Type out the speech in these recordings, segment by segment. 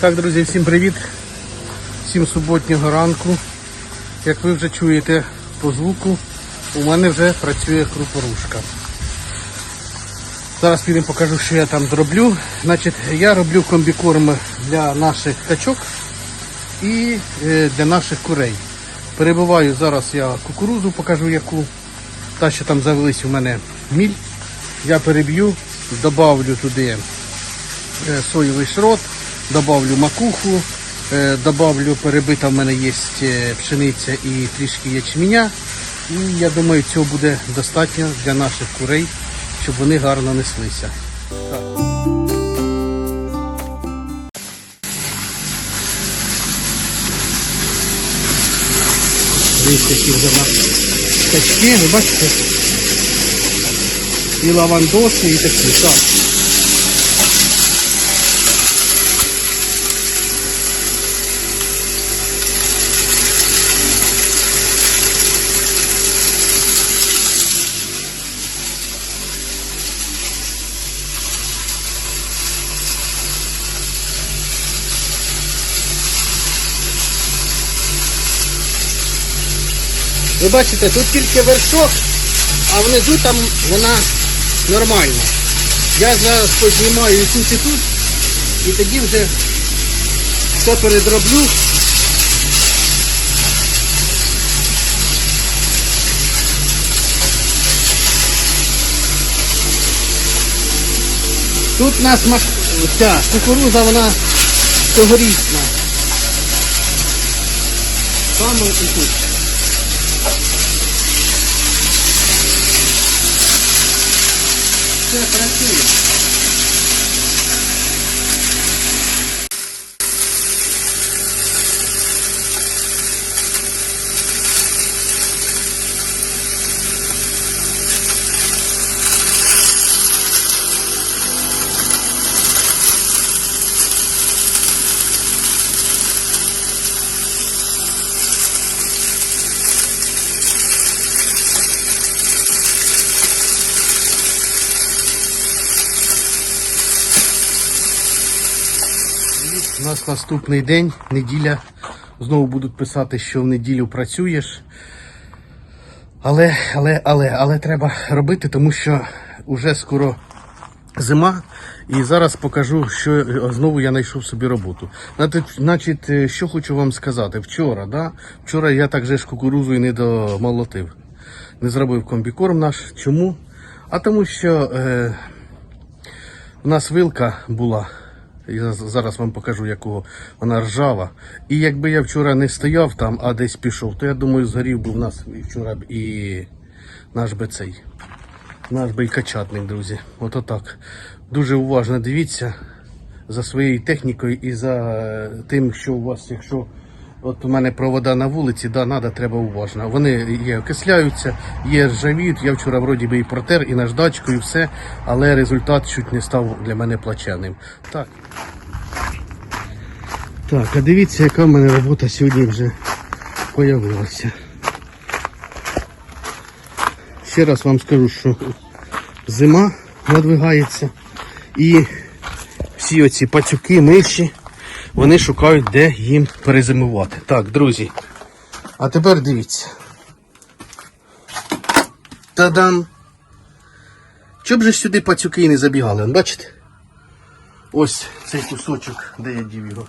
Так, друзі, всім привіт. Всім суботнього ранку. Як ви вже чуєте по звуку, у мене вже працює крупорушка. Зараз підемо покажу, що я там зроблю. Значить, я роблю комбікорм для наших качок і е, для наших курей. Перебиваю зараз я кукурузу, покажу яку. Та, що там завелись у мене міль. Я переб'ю, добавлю туди е, соєвий шрот, добавлю макуху, е, добавлю перебита в мене є е, пшениця і трішки ячменя. І я думаю, цього буде достатньо для наших курей, щоб вони гарно неслися. Дивіться, які вже в нас качки, ви бачите? І лавандоси, і такі. Так. Ви бачите, тут тільки вершок, а внизу там вона нормальна. Я зараз познімаю і тут і тут, і тоді вже все передроблю. Тут у нас маш... ця кукуруза, вона цьогорічна. Саме і тут. Все працює. Нас наступний день, неділя. Знову будуть писати, що в неділю працюєш. Але, але, але, але треба робити, тому що вже скоро зима. І зараз покажу, що знову я знайшов собі роботу. Значить, е, що хочу вам сказати. Вчора, да? Вчора я так же ж кукурузу і не домолотив. Не зробив комбікорм наш. Чому? А тому що е, у нас вилка була. Зараз вам покажу, якого вона ржава. І якби я вчора не стояв там, а десь пішов, то я думаю, згорів би в нас вчора б і наш би цей. Наш би і качатник, друзі. Ото так. Дуже уважно дивіться за своєю технікою і за тим, що у вас, якщо от у мене провода на вулиці, да, надо, треба уважно. Вони є окисляються, є ржавіють. Я вчора вроді би і протер, і наждачкою, і все, але результат чуть не став для мене плачевним. Так. Так, а дивіться, яка в мене робота сьогодні вже появилася. Ще раз вам скажу, що зима надвигається і всі оці пацюки, миші, вони шукають, де їм перезимувати. Так, друзі. А тепер дивіться. Та-дам! Щоб же сюди пацюки не забігали, бачите? Ось цей кусочок, де я дів його.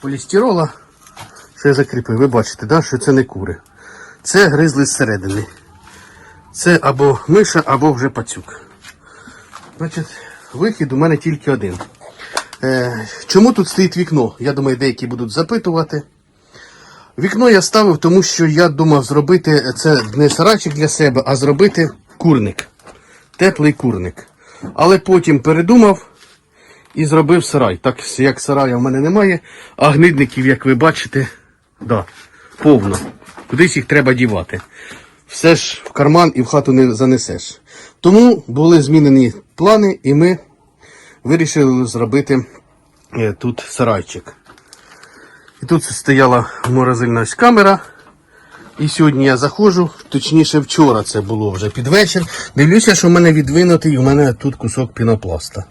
Полістирола, що я закріпив. Ви бачите, да, що це не кури. Це гризли зсередини. Це або миша, або вже пацюк. Значить, вихід у мене тільки один. Е, чому тут стоїть вікно? Я думаю, деякі будуть запитувати. Вікно я ставив, тому що я думав зробити це не сарайчик для себе, а зробити курник. Теплий курник. Але потім передумав і зробив сарай. Так як сарая в мене немає, а гнидників, як ви бачите, да, повно. Кудись їх треба дівати. Все ж в карман і в хату не занесеш. Тому були змінені плани, і ми вирішили зробити е, тут сарайчик. І тут стояла морозильна камера. І сьогодні я заходжу, точніше вчора це було вже під вечір. Дивлюся, що в мене відвинутий, у мене тут кусок пінопласта.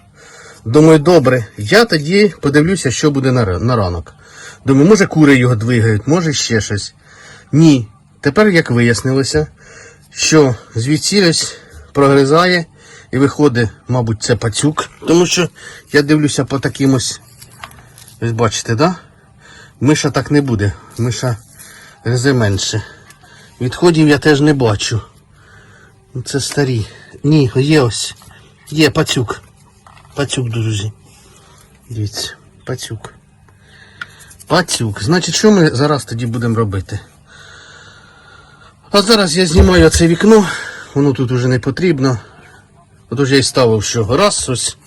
Думаю, добре, я тоді подивлюся, що буде на, ранок. Думаю, може кури його двигають, може ще щось. Ні. Тепер як вияснилося, що звідси прогризає і виходить, мабуть, це пацюк, тому що я дивлюся по таким ось. Ви бачите, да? Миша так не буде. Миша гризе менше. Відходів я теж не бачу. Ну, Це старі. Ні, є ось. Є пацюк. Пацюк, друзі. Дивіться, пацюк. Пацюк. Значить, що ми зараз тоді будемо робити? А зараз я знімаю це вікно, воно тут уже не потрібно. Отож я і ставив, що раз ось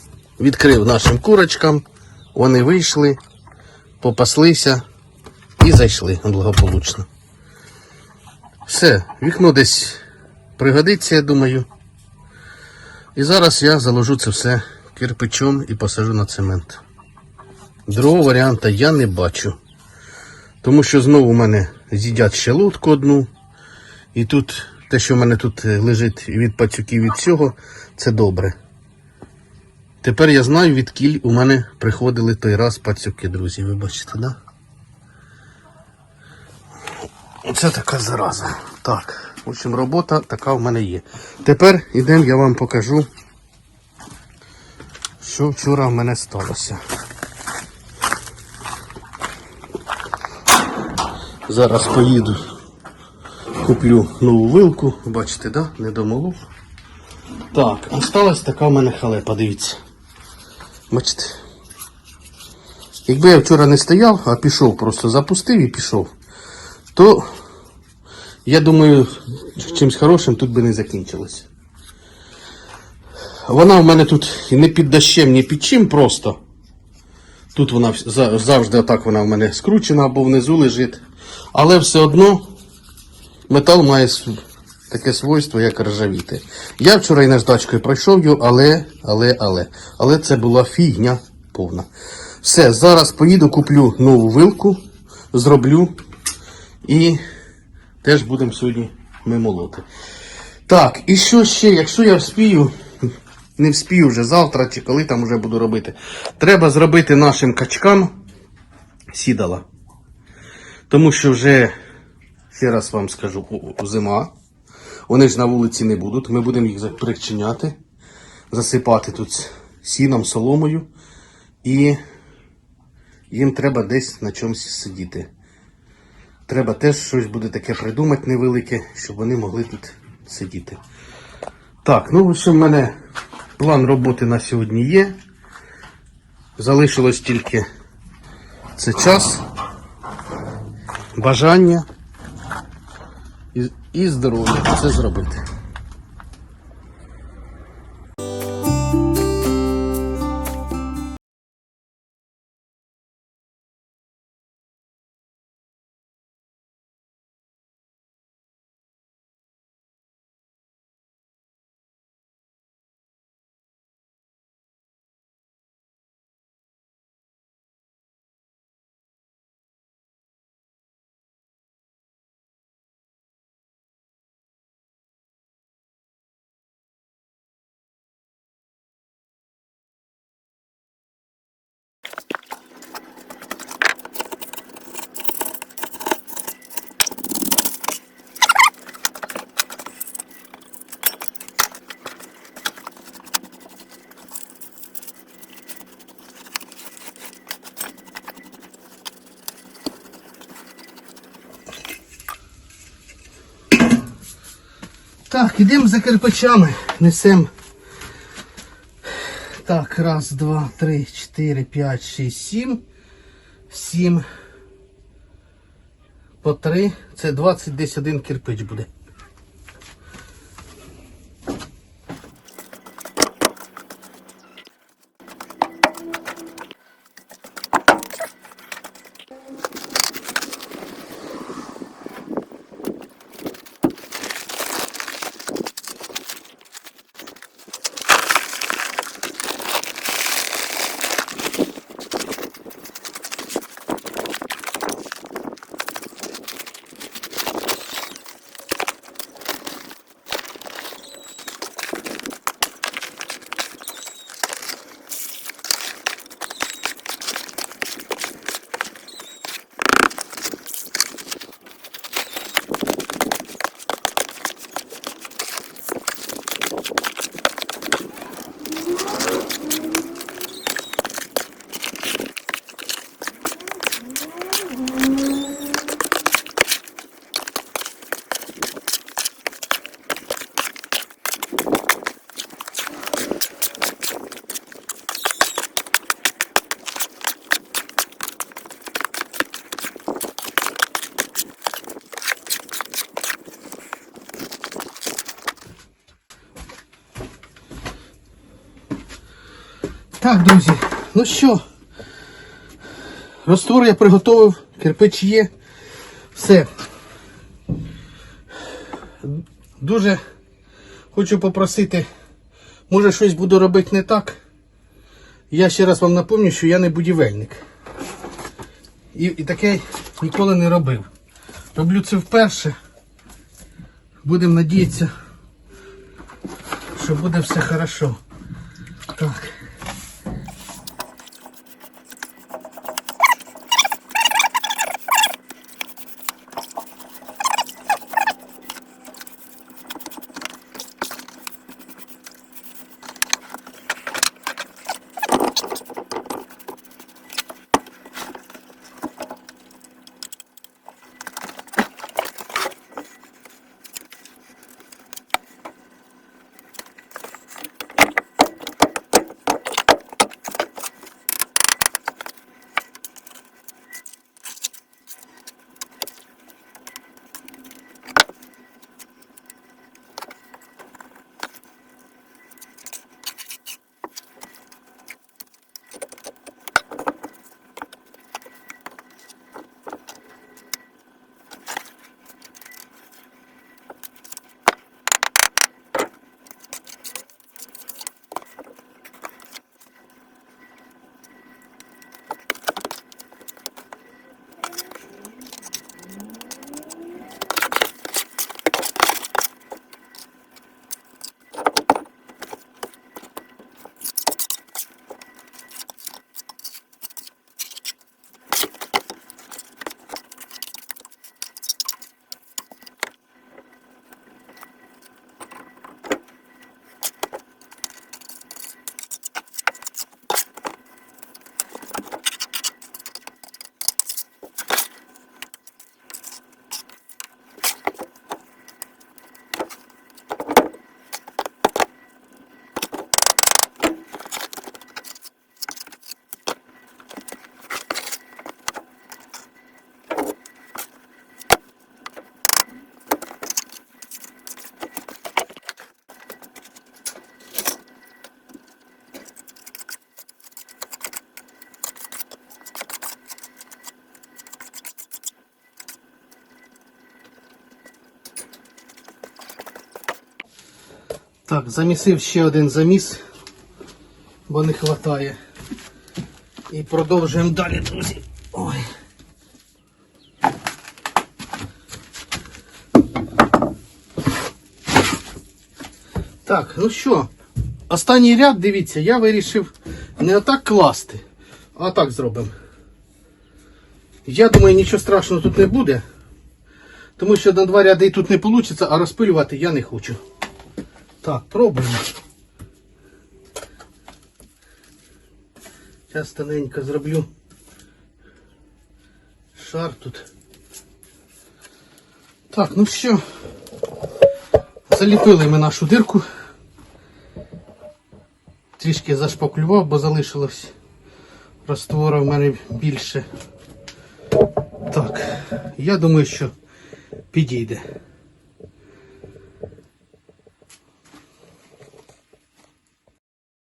відкрив нашим курочкам, вони вийшли, попаслися і зайшли благополучно. Все, вікно десь пригодиться, я думаю. І зараз я заложу це все кирпичом і посажу на цемент. Другого варіанта я не бачу. Тому що знову в мене з'їдять ще лутку одну. І тут те, що в мене тут лежить від пацюків від цього, це добре. Тепер я знаю, від кіль у мене приходили той раз пацюки, друзі. Ви бачите, так? Да? Оце така зараза. Так, в общем, робота така в мене є. Тепер ідемо, я вам покажу, що вчора в мене сталося. Зараз поїду, куплю нову вилку. Бачите, да? Не домолов. Так, осталась така в мене халепа, дивіться. Бачите. Якби я вчора не стояв, а пішов, просто запустив і пішов, то я думаю, чимось хорошим тут би не закінчилось. Вона в мене тут і не під дощем, ні під чим просто. Тут вона завжди отак вона в мене скручена або внизу лежить. Але все одно метал має таке свойство, як ржавіти. Я вчора і наждачкою пройшов але, але, але. Але це була фігня повна. Все, зараз поїду, куплю нову вилку, зроблю і теж будемо сьогодні ми молоти. Так, і що ще, якщо я вспію, не вспію вже завтра чи коли там вже буду робити. Треба зробити нашим качкам сідала. Тому що вже, ще раз вам скажу, зима. Вони ж на вулиці не будуть. Ми будемо їх причиняти, засипати тут сіном, соломою. І їм треба десь на чомусь сидіти. Треба теж щось буде таке придумати невелике, щоб вони могли тут сидіти. Так, ну ось у мене план роботи на сьогодні є. Залишилось тільки це час, бажання і, здоров'я це зробити. Так, ідемо за кирпичами, несемо. Так, раз, два, три, чотири, п'ять, шість, сім. Сім. По три. Це 20, десь один кирпич буде. Так, друзі, ну що, раствор я приготував, кирпич є, все. Дуже хочу попросити, може щось буду робити не так. Я ще раз вам напомню, що я не будівельник. І, і таке ніколи не робив. Роблю це вперше. Будемо надіятися, що буде все хорошо. Так. Так, замісив ще один заміс, бо не вистачає. І продовжуємо далі, друзі. Ой. Так, ну що, останній ряд, дивіться, я вирішив не отак класти, а так зробимо. Я думаю, нічого страшного тут не буде. Тому що на два ряди тут не вийде, а розпилювати я не хочу. Так, пробуємо. Зараз тоненько зроблю шар тут. Так, ну що, заліпили ми нашу дирку. Трішки зашпаклював, бо залишилось розтвору в мене більше. Так, я думаю, що підійде.